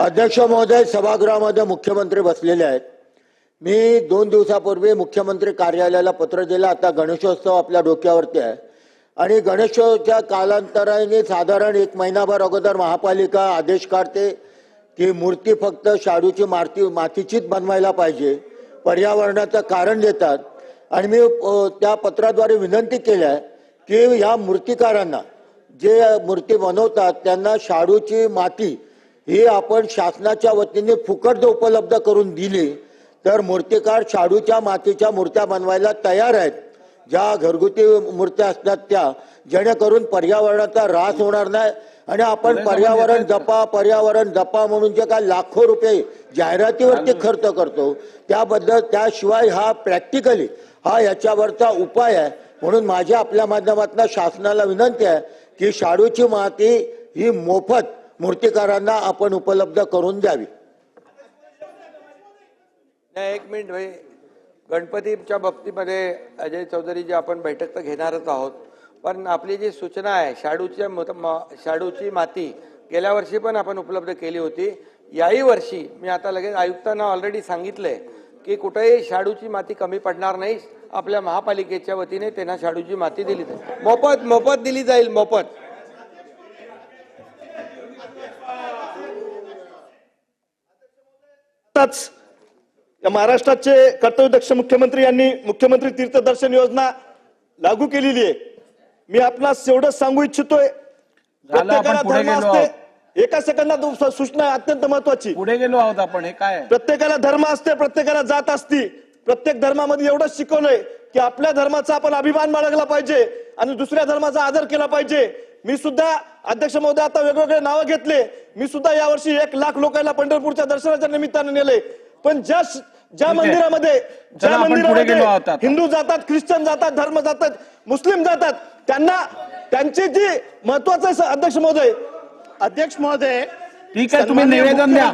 अध्यक्ष महोदय सभागृहामध्ये मुख्यमंत्री बसलेले आहेत. मी दोन दिवसापूर्वी मुख्यमंत्री कार्यालयाला पत्र दिलं. आता गणेशोत्सव आपल्या डोक्यावरती आहे. आणि गणेशोत्सवच्या कालांतराने साधारण एक महिनाभर अगोदर महापालिका आदेश काढते की मूर्ती फक्त शाडूची मारती मातीचीच बनवायला पाहिजे. पर्यावरणाचं कारण देतात. आणि मी त्या पत्राद्वारे विनंती केली आहे की ह्या मूर्तिकारांना जे मूर्ती बनवतात त्यांना शाडूची माती ही आपण शासनाच्या वतीने फुकट जर उपलब्ध करून दिली तर मूर्तिकार शाडूच्या मातीच्या मूर्त्या बनवायला तयार आहेत. ज्या घरगुती मूर्त्या असतात त्या जेणेकरून पर्यावरणाचा ऱ्हास होणार नाही आणि आपण पर्यावरण जपा पर्यावरण जपा म्हणून जे काय लाखो रुपये जाहिरातीवरती खर्च करतो त्याबद्दल त्याशिवाय हा प्रॅक्टिकली हा याच्यावरचा उपाय आहे. म्हणून माझ्या आपल्या माध्यमातून शासनाला विनंती आहे की शाडूची माती ही मोफत मूर्तिकारांना आपण उपलब्ध करून द्यावी. नाही एक मिनिट भाई. गणपतीच्या बाबतीमध्ये अजय चौधरी जी आपण बैठक तर घेणारच आहोत. पण आपली जी सूचना आहे शाडूच्या मत- म- शाडूची माती गेल्या वर्षी पण आपण उपलब्ध केली होती. याही वर्षी मी आता लगेच आयुक्तांना ऑलरेडी सांगितलंय की कुठेही शाडूची माती कमी पडणार नाही. आपल्या महापालिकेच्या वतीने त्यांना शाडूची माती दिली जाईल. मोफत मोफत दिली जाईल मोफत. आताच या महाराष्ट्राचे कर्तव्यदक्ष मुख्यमंत्री यांनी मुख्यमंत्री तीर्थदर्शन योजना लागू केलेली आहे. मी आपणास एवढंच सांगू इच्छितोय प्रत्येकाला धर्म असते एका सेकंदात सूचना अत्यंत महत्वाची पुढे गेलो आहोत आपण हे काय? प्रत्येकाला धर्म असते प्रत्येकाला जात असती. प्रत्येक धर्मामध्ये एवढंच शिकवलंय की आपल्या धर्माचा आपण अभिमान बाळगला पाहिजे आणि दुसऱ्या धर्माचा आदर केला पाहिजे. मी सुद्धा अध्यक्ष महोदय आता वेगवेगळे नावं घेतले मी सुद्धा यावर्षी एक लाख लोकांना पंढरपूरच्या दर्शनाच्या निमित्ताने नेले पण ज्या ज्या. मंदिरामध्ये ज्या मंदिरामध्ये. हिंदू जातात ख्रिश्चन जातात धर्म जातात मुस्लिम जातात त्यांना त्यांची जी महत्वाचं अध्यक्ष महोदय अध्यक्ष महोदय ठीक आहे तुम्ही निवेदन द्या